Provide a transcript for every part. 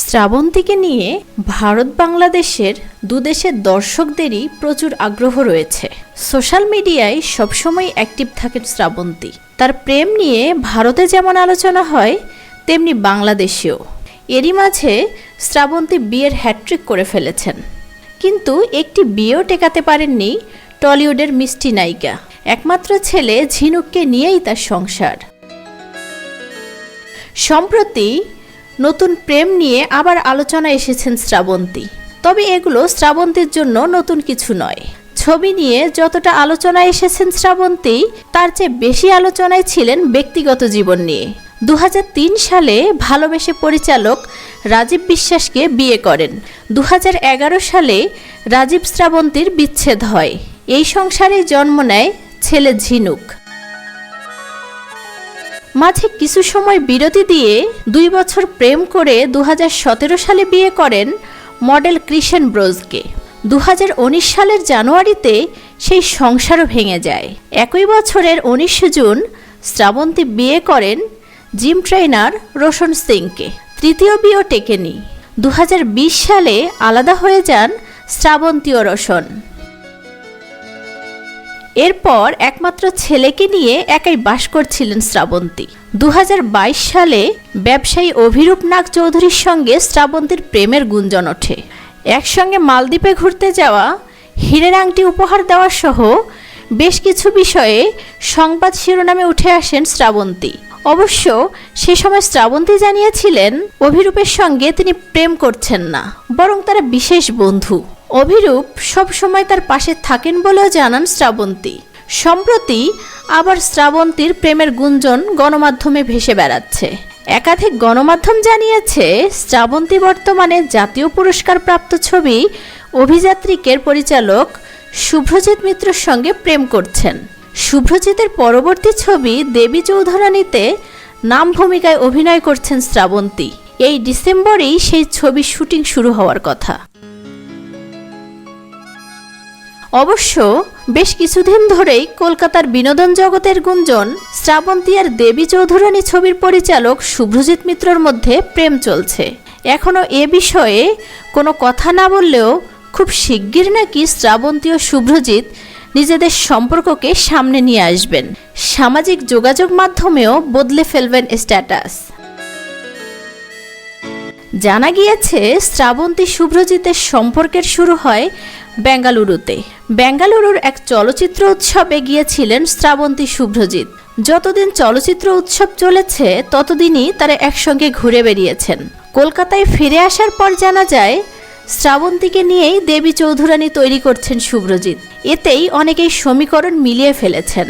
শ্রাবন্তীকে নিয়ে ভারত বাংলাদেশের দুদেশের দর্শকদেরই প্রচুর আগ্রহ রয়েছে। সোশ্যাল মিডিয়ায় সবসময় অ্যাক্টিভ থাকেন শ্রাবন্তী। তার প্রেম নিয়ে ভারতে যেমন আলোচনা হয়, তেমনি বাংলাদেশেও। এরই মাঝে শ্রাবন্তী বিয়ের হ্যাট্রিক করে ফেলেছেন। কিন্তু একটি বিয়েও টেকাতে পারেননি টলিউডের মিষ্টি নায়িকা। একমাত্র ছেলে ঝিনুককে নিয়েই তার সংসার। সম্প্রতি নতুন প্রেম নিয়ে আবার আলোচনা এসেছেন শ্রাবন্তী। তবে এগুলো শ্রাবন্তীর জন্য নতুন কিছু নয়। ছবি নিয়ে যতটা আলোচনা এসেছেন শ্রাবন্তী, তার চেয়ে বেশি আলোচনায় ছিলেন ব্যক্তিগত জীবন নিয়ে। দু হাজার তিন সালে ভালোবেসে পরিচালক রাজীব বিশ্বাসকে বিয়ে করেন। দু হাজার এগারো সালে রাজীব শ্রাবন্তীর বিচ্ছেদ হয়। এই সংসারে জন্ম নেয় ছেলে ঝিনুক। মাঝে কিছু সময় বিরতি দিয়ে দুই বছর প্রেম করে দু হাজার সতেরো সালে বিয়ে করেন মডেল ক্রিশন ব্রোজকে। দু হাজার উনিশ সালের জানুয়ারিতে সেই সংসারও ভেঙে যায়। একই বছরের উনিশে জুন শ্রাবন্তী বিয়ে করেন জিম ট্রেনার রোশন সিংকে। তৃতীয় বিয়েও টেকেনি। দু হাজার বিশ সালে আলাদা হয়ে যান শ্রাবন্তী ও রোশন। এরপর একমাত্র ছেলেকে নিয়ে একাই বাস করছিলেন শ্রাবন্তী। দু হাজার বাইশ সালে ব্যবসায়ী অভিরূপ নাগ চৌধুরীর সঙ্গে শ্রাবন্তীর প্রেমের গুঞ্জন ওঠে। একসঙ্গে মালদ্বীপে ঘুরতে যাওয়া, হীরের আংটি উপহার দেওয়া সহ বেশ কিছু বিষয়ে সংবাদ শিরোনামে উঠে আসেন শ্রাবন্তী। অবশ্য সে সময় শ্রাবন্তী জানিয়েছিলেন, অভিরূপের সঙ্গে তিনি প্রেম করছেন না, বরং তারা বিশেষ বন্ধু। অভিরূপ সব সময় তার পাশে থাকেন বলেও জানান শ্রাবন্তী। সম্প্রতি আবার শ্রাবন্তীর প্রেমের গুঞ্জন গণমাধ্যমে ভেসে বেড়াচ্ছে। একাধিক গণমাধ্যম জানিয়েছে, শ্রাবন্তী বর্তমানে জাতীয় পুরস্কার প্রাপ্ত ছবি অভিযাত্রিকের পরিচালক শুভ্রজিৎ মিত্রর সঙ্গে প্রেম করছেন। শুভ্রজিতের পরবর্তী ছবি দেবী চৌধুরানীতে নাম ভূমিকায় অভিনয় করছেন শ্রাবন্তী। এই ডিসেম্বরেই সেই ছবির শুটিং শুরু হওয়ার কথা। অবশ্য বেশ কিছুদিন ধরেই কলকাতার বিনোদন জগতের গুঞ্জন শ্রাবন্তী আর দেবী চৌধুরানী ছবির পরিচালক শুভ্রজিৎ মিত্রর মধ্যে প্রেম চলছে। এখনও এ বিষয়ে কোনো কথা না বললেও খুব শিগগির নাকি শ্রাবন্তী ও শুভ্রজিৎ নিজেদের সম্পর্ককে সামনে নিয়ে আসবেন। সামাজিক যোগাযোগ মাধ্যমেও বদলে ফেলবেন স্ট্যাটাস। জানা গিয়েছে, শ্রাবন্তী শুভ্রজিতের সম্পর্কের শুরু হয় বেঙ্গালুরুতে। বেঙ্গালুরুর এক চলচ্চিত্র উৎসবে গিয়েছিলেন শ্রাবন্তী শুভ্রজিৎ। যতদিন চলচ্চিত্র উৎসব চলেছে, ততদিনই তারা একসঙ্গে ঘুরে বেরিয়েছেন কলকাতায় ফিরে আসার পর জানা যায়, শ্রাবন্তীকে নিয়েই দেবী চৌধুরানী তৈরি করছেন শুভ্রজিৎ। এতেই অনেকেই সমীকরণ মিলিয়ে ফেলেছেন।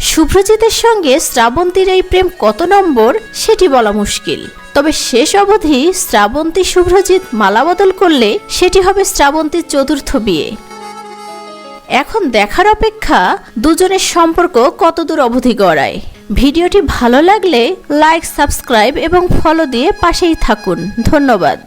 শুভ্রজিতের সঙ্গে শ্রাবন্তীর এই প্রেম কত নম্বর, সেটি বলা মুশকিল। তবে শেষ অবধি শ্রাবন্তী শুভ্রজিৎ মালা বদল করলে সেটি হবে শ্রাবন্তীর চতুর্থ বিয়ে। এখন দেখার অপেক্ষা দুজনের সম্পর্ক কতদূর অবধি গড়ায়। ভিডিওটি ভালো লাগলে লাইক, সাবস্ক্রাইব এবং ফলো দিয়ে পাশেই থাকুন। ধন্যবাদ।